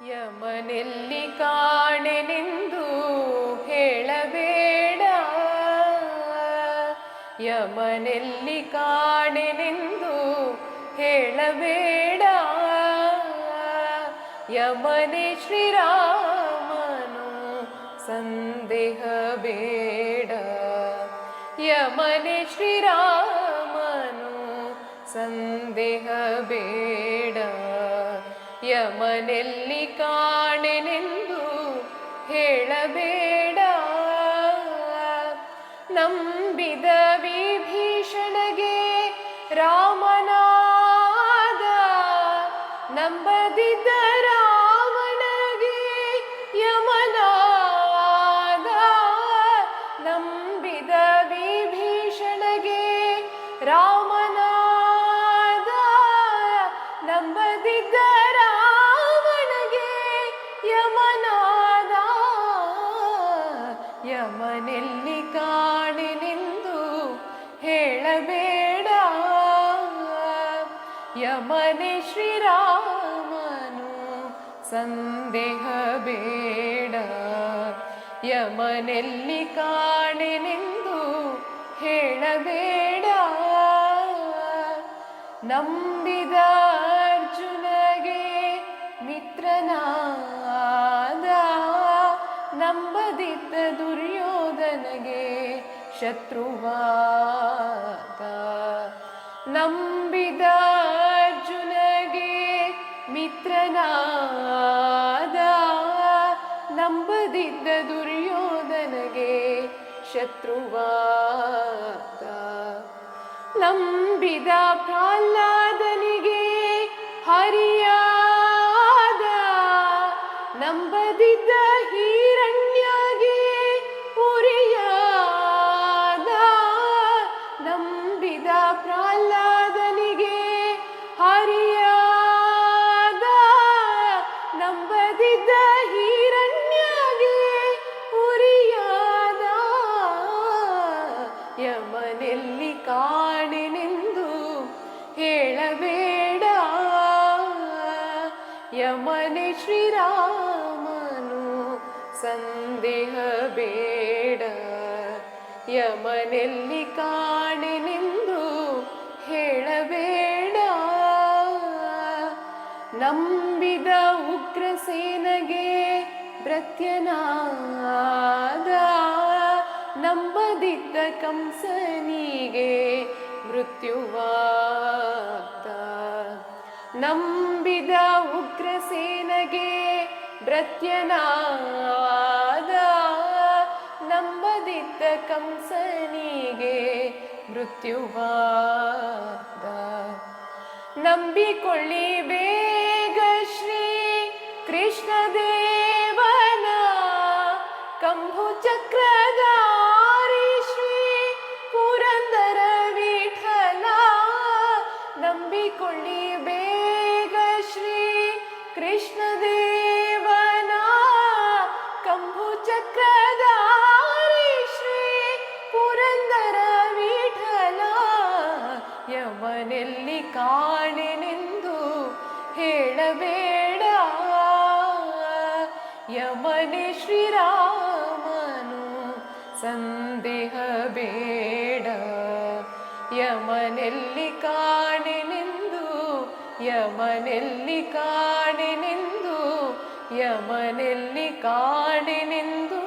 ಯಮನೆಲ್ಲಿ ಕಾಣೆನೆಂದು ಹೇಳಬೇಡ ಯಮನೆಲ್ಲಿ ಕಾಣೆನೆಂದು ಹೇಳಬೇಡ ಯಮನೆ ಶ್ರೀರಾಮನು ಸಂದೇಹ ಬೇಡ ಯಮನೆ ಶ್ರೀರಾಮನು ಸಂದೇಹ ಬೇಡ ಯಮನೆಲ್ಲಿ ಕಾಣೆನೆಂದು ಹೇಳಬೇಡ. ನಂಬಿದ ವಿಭೀಷಣಗೆ ರಾಮನಾದ ನಂಬದಿದ್ದ ಯಮನೆಲ್ಲಿ ಕಾಣೆನೆಂದು ಹೇಳಬೇಡ. ಯಮನೆ ಶ್ರೀರಾಮನು ಸಂದೇಹ ಬೇಡ. ಯಮನೆಲ್ಲಿ ಕಾಣೆನೆಂದು ಹೇಳಬೇಡ. ನಂಬಿದ ಅರ್ಜುನಗೆ ಮಿತ್ರನಾದ ನಂಬದಿದ್ದ ದುರ್ಯೋಧನಗೆ ಶತ್ರುವಾದ. ನಂಬಿದ ಅರ್ಜುನಗೆ ಮಿತ್ರನಾದ. ನಂಬದಿದ್ದ ದುರ್ಯೋಧನಗೆ ಶತ್ರುವಾದ. ನಂಬಿದ ಪ್ರಹ್ಲಾದನಿಗೆ ಹರಿಯಾದ. ನಂಬದಿದ್ದ ಯಮನೆಲ್ಲಿ ಕಾಣಿನೆಂದು ಹೇಳಬೇಡ. ಯಮನೆ ಶ್ರೀರಾಮನು ಸಂದೇಹ ಬೇಡ. ಯಮನೆಲ್ಲಿ ಕಾಣಿನೆಂದು ಹೇಳಬೇಡ. ನಂಬಿದ ಉಗ್ರಸೇನಗೆ ಭೃತ್ಯನಾದ ನಂಬದಿದ್ದ ಕಂಸನಿಗೆ ಮೃತ್ಯುವಾದ. ನಂಬಿದ ಉಗ್ರಸೇನಗೆ ಭೃತ್ಯನಾದ. ನಂಬದಿದ್ದ ಕಂಸನಿಗೆ ಮೃತ್ಯುವಾದ. ನಂಬಿಕೊಳ್ಳಿ ಬೇಗ ಶ್ರೀ ಕೃಷ್ಣದೇವನ ಕಂಭು ಚಕ್ರಧಾರಿ ಯಮನೆಲ್ಲಿ ಕಾಣೆನೆಂದು ಹೇಳಬೇಡ ಯಮನೆ ಶ್ರೀರಾಮನು ಸಂದೇಹ ಬೇಡ ಯಮನೆಲ್ಲಿ ಕಾಣೆನೆಂದು ಯಮನೆಲ್ಲಿ ಕಾಣೆನೆಂದು ಯಮನೆಲ್ಲಿ ಕಾಣೆನೆಂದು ಹೇಳಬೇಡ